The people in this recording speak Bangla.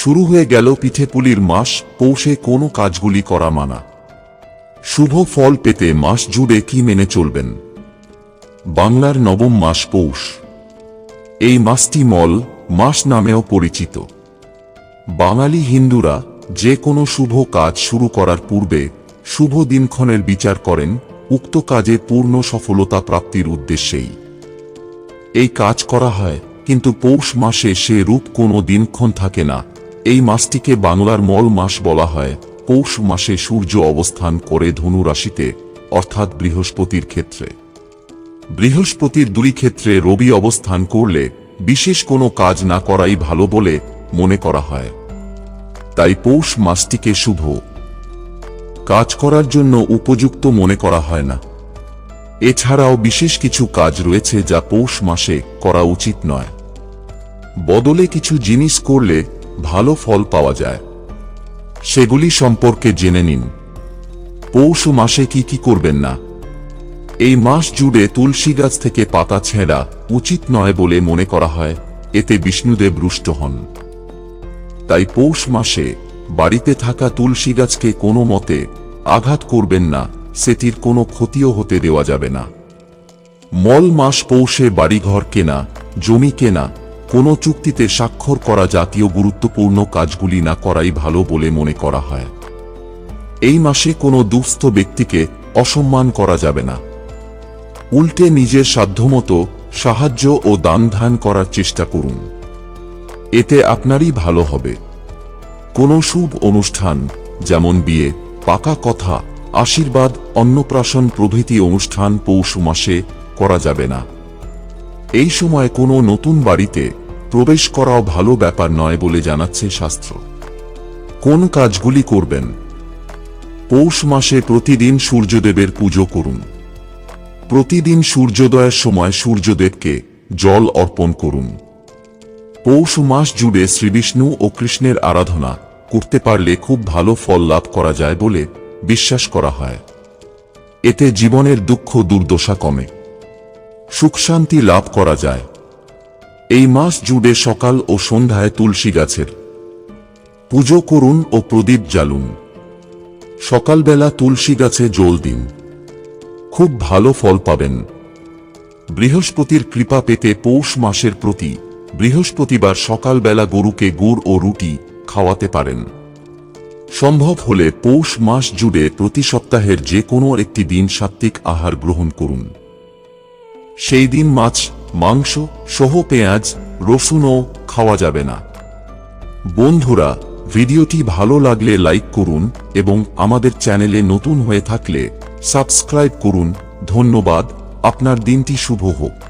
শুরু হয়ে গেল পিঠেপুলির মাস পৌষে কোনো কাজগুলি করা মানা। শুভ ফল পেতে মাস জুড়ে কি মেনে চলবেন? বাংলার নবম মাস পৌষ। এই মাসটি মল, মাস নামেও পরিচিত। বাঙালি হিন্দুরা যে কোনো শুভ কাজ শুরু করার পূর্বে শুভ দিনক্ষণের বিচার করেন, উক্ত কাজে পূর্ণ সফলতা প্রাপ্তির উদ্দেশ্যেই। এই কাজ করা হয়, কিন্তু পৌষ মাসে সে রূপ কোনো দিনক্ষণ থাকে না। এই মাসটিকে বাংলার মল মাস বলা হয়। পৌষ মাসে সূর্য অবস্থান করে ধনু রাশিতে, অর্থাৎ বৃহস্পতির ক্ষেত্রে। বৃহস্পতির দুই ক্ষেত্রে রবি অবস্থান করলে বিশেষ কোনো কাজ না করাই ভালো বলে মনে করা হয়। তাই পৌষ মাসটিকে শুভ। কাজ করার জন্য উপযুক্ত মনে করা হয় না। এছাড়াও বিশেষ কিছু কাজ রয়েছে যা পৌষ মাসে করা উচিত নয়। বদলে কিছু জিনিস করলে ভালো ফল পাওয়া যায়। সেগুলি সম্পর্কে জেনে নিন। পৌষ মাসে কি কি করবেন না? এই মাস জুড়ে তুলসী গাছ থেকে পাতা ছেঁড়া উচিত নয় বলে মনে করা হয়, এতে বিষ্ণুদেব রুষ্ট হন। তাই পৌষ মাসে বাড়িতে থাকা তুলসী গাছকে কোনো মতে আঘাত করবেন না, সেটির কোনো ক্ষতিও হতে দেওয়া যাবে না। মল মাস পৌষে বাড়িঘর কেনা, জমি কেনা কোনো চুক্তিতে স্বাক্ষর করা জাতীয় গুরুত্বপূর্ণ কাজগুলি না করাই ভালো বলে মনে করা হয়। এই মাসে কোনো দুস্থ ব্যক্তিকে অসম্মান করা যাবে না। উল্টে নিজের সাধ্যমতো সাহায্য ও দান ধান করার চেষ্টা করুন। এতে আপনারই ভালো হবে। কোনো শুভ অনুষ্ঠান, যেমন বিয়ে, পাকা কথা, আশীর্বাদ, অন্নপ্রাশন প্রভৃতি অনুষ্ঠান পৌষ মাসে করা যাবে না। এই সময় কোনো নতুন বাড়িতে প্রবেশ করাও ভালো ব্যাপার নয় বলে জানাচ্ছে শাস্ত্র। কোন কাজগুলি করবেন? পৌষ মাসে প্রতিদিন সূর্যদেবের পুজো করুন। প্রতিদিন সূর্যোদয়ের সময় সূর্যদেবকে জল অর্পণ করুন। পৌষ মাস জুড়ে শ্রীবিষ্ণু ও কৃষ্ণের আরাধনা করতে পারলে খুব ভালো ফল লাভ করা যায় বলে বিশ্বাস করা হয়। এতে জীবনের দুঃখ দুর্দশা কমে। সুখ শান্তি লাভ করা যায়। এই মাস জুড়ে সকাল ও সন্ধ্যায় তুলসী গাছের। পুজো করুন ও প্রদীপ জ্বালুন। সকালবেলা তুলসী গাছে জল দিন। খুব ভালো ফল পাবেন। বৃহস্পতির কৃপা পেতে পৌষ মাসের প্রতি বৃহস্পতিবার সকালবেলা গরুকে গুড় ও রুটি খাওয়াতে পারেন। সম্ভব হলে পৌষ মাস জুড়ে প্রতি সপ্তাহের যে কোনো একটি দিন সাত্ত্বিক আহার গ্রহণ করুন। সেই দিন মাছ মাংস সহ পেঁয়াজ রসুনও খাওয়া যাবে না। বন্ধুরা, ভিডিওটি ভালো লাগলে লাইক করুন এবং আমাদের চ্যানেলে নতুন হয়ে থাকলে সাবস্ক্রাইব করুন। ধন্যবাদ। আপনার দিনটি শুভ হোক।